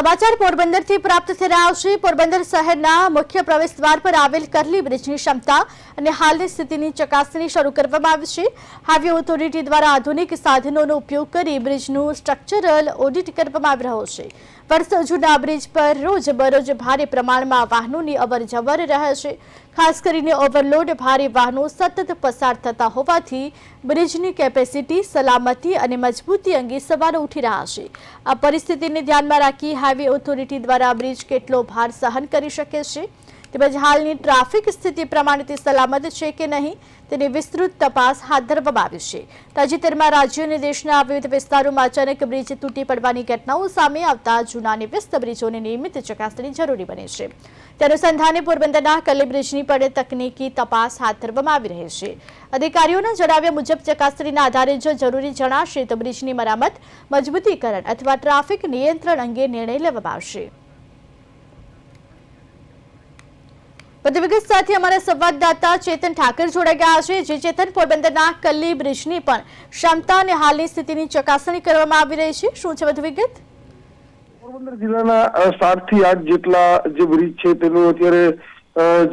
સમાચાર પોરબંદરથી પ્રાપ્ત થઈ રહ્યા છે પોરબંદર શહેરના મુખ્ય પ્રવેશ દ્વાર પર આવેલ કરલી બ્રિજની ક્ષમતા અને હાલની સ્થિતિની ચકાસણી શરૂ કરવામાં આવી છે. હાઈવે ઓથોરિટી દ્વારા આધુનિક સાધનોનો ઉપયોગ કરી બ્રિજનું સ્ટ્રક્ચરલ ઓડિટ કરવામાં આવી રહ્યો છે. વર્ષો જૂના બ્રિજ પર રોજ બરોજ ભારે પ્રમાણમાં વાહનોની અવર જવર રહે છે. ખાસ કરીને ઓવરલોડ ભારે વાહનો સતત પસાર થતા હોવાથી બ્રિજની કેપેસિટી, સલામતી અને મજબૂતી અંગે સવાલો ઉઠી રહ્યા છે. આ પરિસ્થિતિને ધ્યાનમાં રાખી હાઈવે ઓથોરિટી દ્વારા બ્રિજ કેટલો ભાર સહન કરી શકે છે? તેમજ હાલની ટ્રાફિક સ્થિતિ પ્રમાણે તે સલામત છે કે નહીં તેની વિસ્તૃત તપાસ હાથ ધરવામાં આવી છે. તાજેતરમાં રાજ્ય અને દેશના વિવિધ વિસ્તારોમાં અચાનક બ્રિજ તૂટી પડવાની ઘટનાઓ સામે આવતા જૂના અને વ્યસ્ત બ્રિજોની નિયમિત ચકાસણી જરૂરી બને છે. તે અનુસંધાને પોરબંદરના કલ્લી બ્રિજની પણ તકનીકી તપાસ હાથ ધરવામાં આવી રહી છે. અધિકારીઓના જણાવ્યા મુજબ ચકાસણીના આધારે જો જરૂરી જણાશે તો બ્રિજની મરામત, મજબૂતીકરણ અથવા ટ્રાફિક નિયંત્રણ અંગે નિર્ણય લેવામાં આવશે. વધુ સાથે અમારા સંવાદદાતા ચેતન ઠાકર જોડાઈ ગયા છે. જે ચેતન, પોરબંદરના કલ્લી બ્રિજની પણ ક્ષમતા અને હાલની સ્થિતિની ચકાસણી કરવામાં આવી રહી છે. શું છે વધુ વિગત? પોરબંદર જિલ્લાના સાતથી આઠ જેટલા જે બ્રિજ છે, તેનું અત્યારે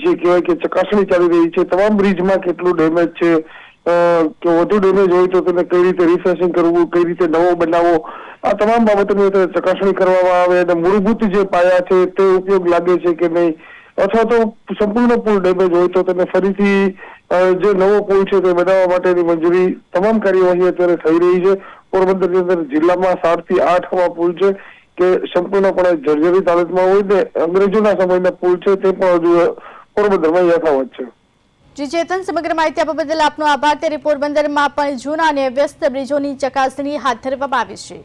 જે કહેવાય કે ચકાસણી ચાલી રહી છે. તમામ બ્રિજમાં કેટલું ડેમેજ છે? કે વધુ ડેમેજ હોય તો તેને કઈ રીતે રિફેસિંગ કરવું? કઈ રીતે નવો બનાવવો? આ તમામ બાબતોની અત્યારે ચકાસણી કરવામાં આવે અને મૂળભૂત જે પાયા છે, તે ઉપયોગ લાગે છે કે નહીં? અથવા તો સંપૂર્ણ પુલ ડેમેજ હોય તો તેને ફરીથી જે નવો પુલ છે તે બનાવવા માટેની મંજૂરી તમામ કાર્યવાહી અત્યારે થઈ રહી છે. પોરબંદરની અંદર જિલ્લામાં સાતથી આઠ આવા પુલ છે કે સંપૂર્ણપણે જર્જરિત હાલતમાં હોય ને અંગ્રેજોના સમયના પુલ છે તે પણ હજુ પોરબંદરમાં યથાવત છે. જી, ચેતન, સમગ્ર માહિતી આપવા બદલ આપનો આભાર. ત્યારે પોરબંદરમાં પણ જૂના અને વ્યસ્ત બ્રિજોની ચકાસણી હાથ ધરવામાં આવી છે.